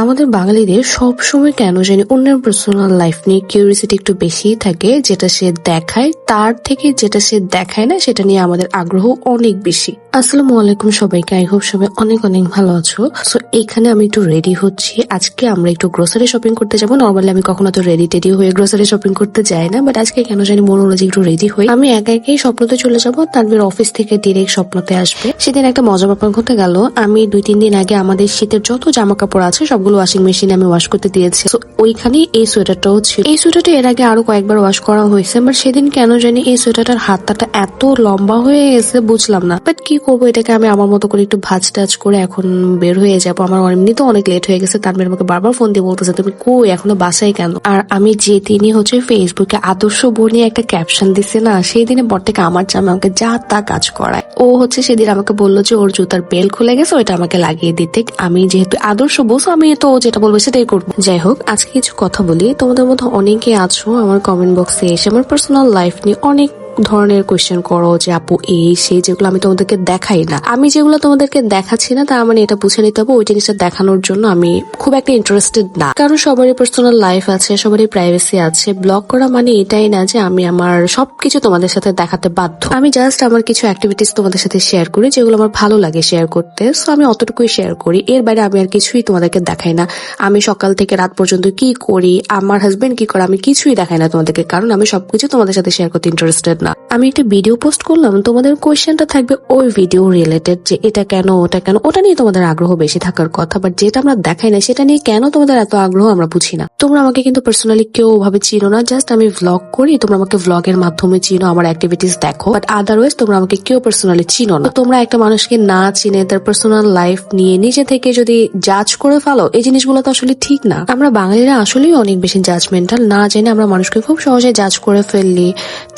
আমাদের বাঙালিদের সব সময় কেন জানি অন্যের পার্সোনাল লাইফ নিয়ে কিউরিয়াসিটি একটু বেশিই থাকে, যেটা সে দেখায়, তার থেকে যেটা সে দেখায় না, সেটা নিয়ে আমাদের আগ্রহ অনেক বেশি। আসসালামু আলাইকুম সবাইকে আই হোপ সবাই অনেক অনেক ভালো আছো। সো এখানে আমি একটু রেডি হচ্ছি। আজকে আমরা একটু গ্রোসারি শপিং করতে যাব। নর্মালি আমি কখনো তো রেডি টেডি হয়ে গ্রোসারি শপিং করতে যাই না বাট আজকে কেন জানি মনে হলো যে একটু রেডি হই। আমি একা একাই স্বপ্নতে চলে যাব, তানভীর অফিস থেকে ডিরেক্ট স্বপ্নতে আসবে। সেদিন একটা মজা ব্যাপার ঘটে গেল। আমি দুই তিন দিন আগে আমাদের শীতের যত জামা কাপড় আছে সবগুলো ওয়াশিং মেশিনে আমি ওয়াশ করতে দিয়েছি। তো ওইখানে এই সোয়েটারটাও ছিল। এই সোয়েটারটা এর আগে আরও কয়েকবার ওয়াশ করা হয়েছে বাট সেদিন কেন জানি এই সোয়েটারটার হাতটা এত লম্বা হয়ে গেছে, বুঝলাম না। বাট কি করব, এটাকে আমি আমার মতো করে একটু ভাজ টাজ করে এখন বের হয়ে যাব। আমার এমনিতেও অনেক লেট হয়ে গেছে তার আমাকে বারবার ফোন দিয়ে বলতেছে, তুমি কই, এখনও বাসায় কেন? আর আমি যে তিনি হচ্ছে ফেসবুকে আদর্শ বই নিয়ে একটা ক্যাপশন দিছে না, সেই দিনে বর থেকে আমার জামা আমাকে যা তা কাজ করায়। ও হচ্ছে সেদিন আমাকে বলল যে, ওর জুতার বেল খুলে গেছে, ওইটা আমাকে লাগিয়ে দিতে আমি যেহেতু আদর্শ বস আমি তো যেটা বলব সেটাই করব। যাই হোক, আজকে কিছু কথা বলি। তোমাদের মধ্যে অনেকে আছো আমার কমেন্ট বক্সে এসে আমার পার্সোনাল লাইফ নিয়ে অনেক ধরনের কোয়েশ্চেন করো যে, আপু, এই, সেই যেগুলো আমি তোমাদেরকে দেখাই না। আমি যেগুলো তোমাদেরকে দেখাচ্ছি না, তার মানে এটা বুঝে নিতে হবে, ওই জিনিসটা দেখানোর জন্য আমি খুব একটা ইন্টারেস্টেড না। কারণ সবারই পার্সোনাল লাইফ আছে, সবারই প্রাইভেসি আছে। ব্লগ করা মানে এটাই না যে, আমি আমার সবকিছু তোমাদের সাথে দেখাতে বাধ্য। আমি জাস্ট আমার কিছু অ্যাক্টিভিটিস তোমাদের সাথে শেয়ার করি, যেগুলো আমার ভালো লাগে শেয়ার করতে। সো আমি অতটুকুই শেয়ার করি। এর বাইরে আমি আর কিছুই তোমাদেরকে দেখাই না। আমি সকাল থেকে রাত পর্যন্ত কি করি, আমার হাজবেন্ড কি করে, আমি কিছুই দেখাই না তোমাদেরকে। কারণ আমি সবকিছু তোমাদের সাথে শেয়ার করতে ইন্টারেস্টেড না। আমি একটা ভিডিও পোস্ট করলাম, তোমাদের কোয়েশ্চেনটা থাকবে ওই ভিডিও রিলেটেড যে এটা কেন, ওটা কেন, ওটা নিয়ে তোমাদের আগ্রহ বেশি থাকার কথা বাট যেটা আমরা দেখাই না সেটা নিয়ে কেন তোমাদের এত আগ্রহ আমরা বুঝি না। তোমরা আমাকে কিন্তু পার্সোনালি কেউ ওভাবে চিনো না জাস্ট আমি ভ্লগ করি, তোমরা আমাকে ভ্লগের মাধ্যমে চিনো, আমার অ্যাক্টিভিটিস দেখো বাট আদারওয়াইজ তোমরা আমাকে কেউ পার্সোনালি চিনো না। তোমরা একটা মানুষকে না চিনে তার পার্সোনাল লাইফ নিয়ে নিজে থেকে যদি জাজ করে ফেলো, এই জিনিসগুলো তো আসলে ঠিক না। আমরা বাঙালিরা আসলেই অনেক বেশি জাজমেন্টাল না জেনে আমরা মানুষকে খুব সহজে জাজ করে ফেললি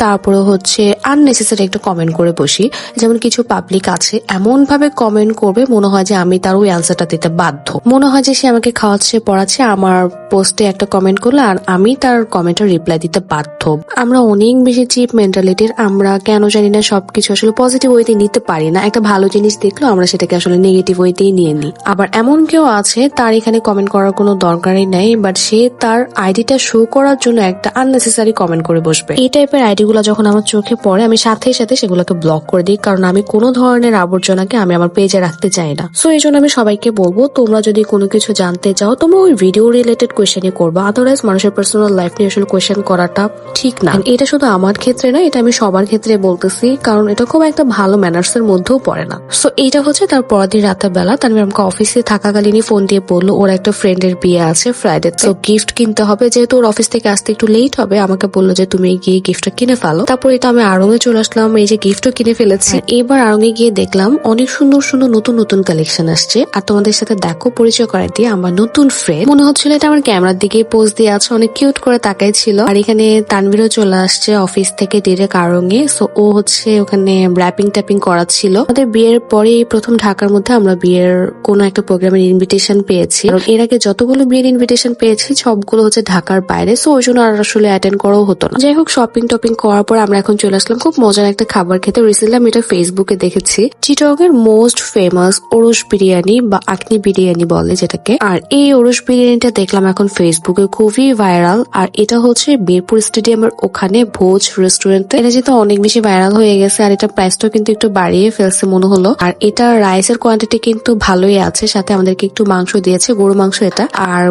তারপরে হচ্ছে আননেসেসারি একটা কমেন্ট করে বসি। যেমন কিছু পাবলিক আছে এমন ভাবে কমেন্ট করবে, মনে হয় যে আমি তার ওই অ্যান্সারটা দিতে বাধ্য। মনে হয় যে সে আমাকে খাওয়াচ্ছে, পড়াচ্ছে, আমার পোস্টে একটা কমেন্ট করল আর আমি তার কমেন্টের রিপ্লাই দিতে বাধ্য। আমরা অনেক বেশি চিপ মেন্টালিটির আমরা কেন জানি না সবকিছু আসলে পজিটিভ ওয়েতে নিতে পারি না। একটা ভালো জিনিস দেখল আমরা সেটাকে আসলে নেগেটিভ ওয়েতেই নিয়ে নিই। আবার এমন কেউ আছে, তার এখানে কমেন্ট করার কোনো দরকারই নেই বাট সে তার আইডিটা শো করার জন্য একটা আননেসেসারি কমেন্ট করে বসবে। এই টাইপের আইডিগুলো যখন আমার চোখে পড়ে, আমি সাথে সাথে সেগুলোকে ব্লক করে দিই, কারণ আমি কোনো ধরনের আবর্জনাকে আমি আমার পেজে রাখতে চাই না। সো এই জন্য আমি সবাইকে বলব, তোমরা যদি কোনো কিছু জানতে চাও, তোমরা ওই ভিডিও রিলেটেড কোয়েশ্চেনই করব। আদারওয়াইজ মানুষের পার্সোনাল লাইফ নিয়ে আসলে কোয়েশ্চেন করাটা ঠিক না। এটা শুধু আমার ক্ষেত্রে না এটা আমি সবার ক্ষেত্রে বলতেছি, কারণ এটা খুব একটা ভালো ম্যানার্স এর মধ্যেও পড়ে না। সো এইটা হচ্ছে তার পরের দিন রাতের বেলা তার আমাকে অফিসে থাকাকালীনই ফোন দিয়ে বলল, ওর একটা ফ্রেন্ডের বিয়ে আছে ফ্রাইডে তো গিফট কিনতে হবে, যেহেতু ওর অফিস থেকে আসতে একটু লেট হবে, আমাকে বলল যে, তুমি গিয়ে গিফটটা কিনে ফেলো। তারপর এটা আমি আড়ঙে চলে আসলাম এই যে গিফটও কিনে ফেলেছি। এবার আড়ঙে গিয়ে দেখলাম অনেক সুন্দর সুন্দর নতুন নতুন কালেকশন আসছে। আর তোমাদের সাথে দেখো পরিচয় করে দিয়ে আমার নতুন ফ্রেন্ড মনে হচ্ছিল এটা আমার ক্যামেরার দিকে পোজ দিয়ে আছে অনেক কিউট করে তাকাই ছিল আর এখানে তানবিরও চলে আসছে অফিস থেকে ডিরেক্ট আড়ঙে। সো ও হচ্ছে ওখানে র্যাপিং ট্যাপিং করাচ্ছিল। আমাদের বিয়ের পরে প্রথম ঢাকার মধ্যে আমরা বিয়ের কোনো একটা প্রোগ্রামের ইনভিটেশন পেয়েছি। এর আগে যতগুলো বিয়ের ইনভিটেশন পেয়েছি সবগুলো হচ্ছে ঢাকার বাইরে। সো ওই জন্য আর আসলে অ্যাটেন্ড করাও হতো না। যাই হোক শপিং টপিং করার পর আমরা এখন চলে আসলাম খুব মজার একটা খাবার খেতে। রিসেন্টলি আমি এটা ফেসবুকে দেখেছি। চিটগের মোস্ট ফেমাস ওরস বিরিয়ানি বা আকনি বিরিয়ানি বলে যেটাকে। আর এই ওরস বিরিয়ানিটা দেখলাম এখন ফেসবুকে খুবই ভাইরাল আর এটা হচ্ছে বীরপুর স্টেডিয়ামের ওখানে ভোজ রেস্টুরেন্ট এটা যেহেতু অনেক বেশি ভাইরাল হয়ে গেছে আর এটা প্রাইসটাও কিন্তু একটু বাড়িয়ে ফেলছে মনে হলো। আর এটা রাইসের কোয়ান্টিটি কিন্তু ভালোই আছে, সাথে আমাদেরকে একটু মাংস দিয়েছে গরু মাংস এটা। আর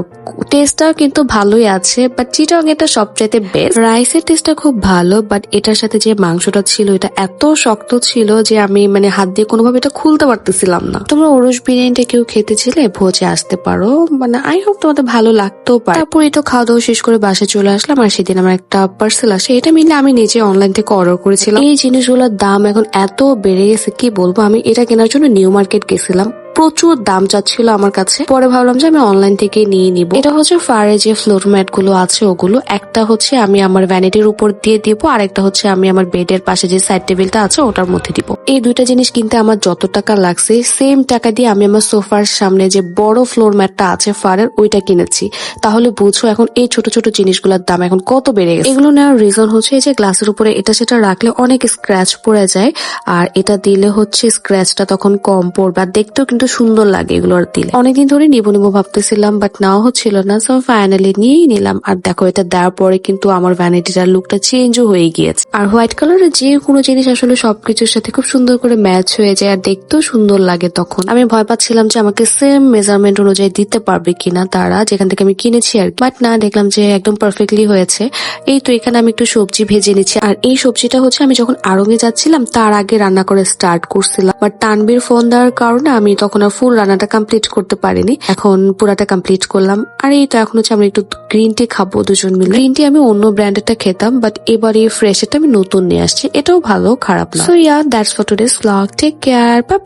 টেস্টটাও কিন্তু ভালোই আছে বাট চিটং এটা সবচাইতে বেস্ট রাইসের টেস্টটা খুব ভালো বাট এটার সাথে যে মাংসটা ছিল, এটা এত শক্ত ছিল যে আমি মানে হাত দিয়ে কোনোভাবে এটা খুলতে পারতেছিলাম না। তোমরা ওরস বিরিয়ানিটা কেউ খেতে ছিলে ভোজে আসতে পারো। মানে আই হোপ তোমাদের ভালো লাগতেও পারে। তারপর এটা খাওয়া দাওয়া শেষ করে বাসে চলে আসলাম আর সেদিন আমার একটা পার্সেল আসে। এটা মিলে আমি নিজে অনলাইন থেকে অর্ডার করেছিলাম। এই জিনিসগুলোর দাম এখন এত বেড়ে গেছে, কি বলব? আমি এটা কেনার জন্য নিউ মার্কেট গেছিলাম। প্রচুর দাম চাচ্ছিল আমার কাছে। পরে ভাবলাম যে আমি অনলাইন থেকে নিয়ে নিব। এটা হচ্ছে ফারে যে ফ্লোর ম্যাটগুলো আছে, ওগুলো। একটা হচ্ছে আমি আমার ভ্যানিটির উপর দিয়ে দিব আর একটা হচ্ছে আমি আমার বেডের পাশে যে সাইড টেবিলটা আছে, ওটার মধ্যে দিব। এই দুইটা জিনিস কিনতে আমার যত টাকা লাগছে সেম টাকা দিয়ে আমি আমার সোফার সামনে যে বড় ফ্লোর ম্যাটটা আছে ফারের ওইটা কিনেছি। তাহলে বুঝো এখন এই ছোট ছোট জিনিসগুলোর দাম এখন কত বেড়ে গেছে। এগুলো নেওয়ার রিজন হচ্ছে এই যে গ্লাসের উপরে এটা সেটা রাখলে অনেক স্ক্র্যাচ পড়ে যায়, আর এটা দিলে হচ্ছে স্ক্র্যাচটা তখন কম পড়বে। আর দেখতেও কিন্তু সুন্দর লাগে এগুলো দিলে। অনেকদিন ধরে নিবো নিবো ভাবতেছিলাম বাট নাও হচ্ছিল না সো ফাইনালি নিয়েই নিলাম। আর দেখো, এটা দেওয়ার পরে কিন্তু আমার ভ্যানিটিটার লুকটা চেঞ্জও হয়ে গিয়েছে। আর হোয়াইট কালারের যে কোনো জিনিস আসলে সবকিছুর সাথে খুব সুন্দর করে ম্যাচ হয়ে যায়, আর দেখতেও সুন্দর লাগে তখন। আমি ভয় পাচ্ছিলাম যে আমাকে সেম মেজারমেন্ট অনুযায়ী দিতে পারবে কিনা তারা, যেখান থেকে আমি কিনেছি আর বাট না, দেখলাম যে একদম পারফেক্টলি হয়েছে। এই তো এখানে আমি একটু সবজি ভেজে নিচ্ছি। আর এই সবজিটা হচ্ছে, আমি যখন আড়ঙে যাচ্ছিলাম, তার আগে রান্না করে স্টার্ট করছিলাম। বাট তানবির ফোন দেওয়ার কারণে আমি তখন আর ফুল রান্নাটা কমপ্লিট করতে পারিনি। এখন পুরাটা কমপ্লিট করলাম। আর এই তো এখন হচ্ছে আমরা একটু গ্রিন টি খাব দুজন মিলে। গ্রিন টি আমি অন্য ব্র্যান্ডেরটা খেতাম বাট এবার এই ফ্রেশ এটা আমি নতুন নিয়ে আসছি। এটাও ভালো, খারাপ না। So yeah that's for today's blog take care bye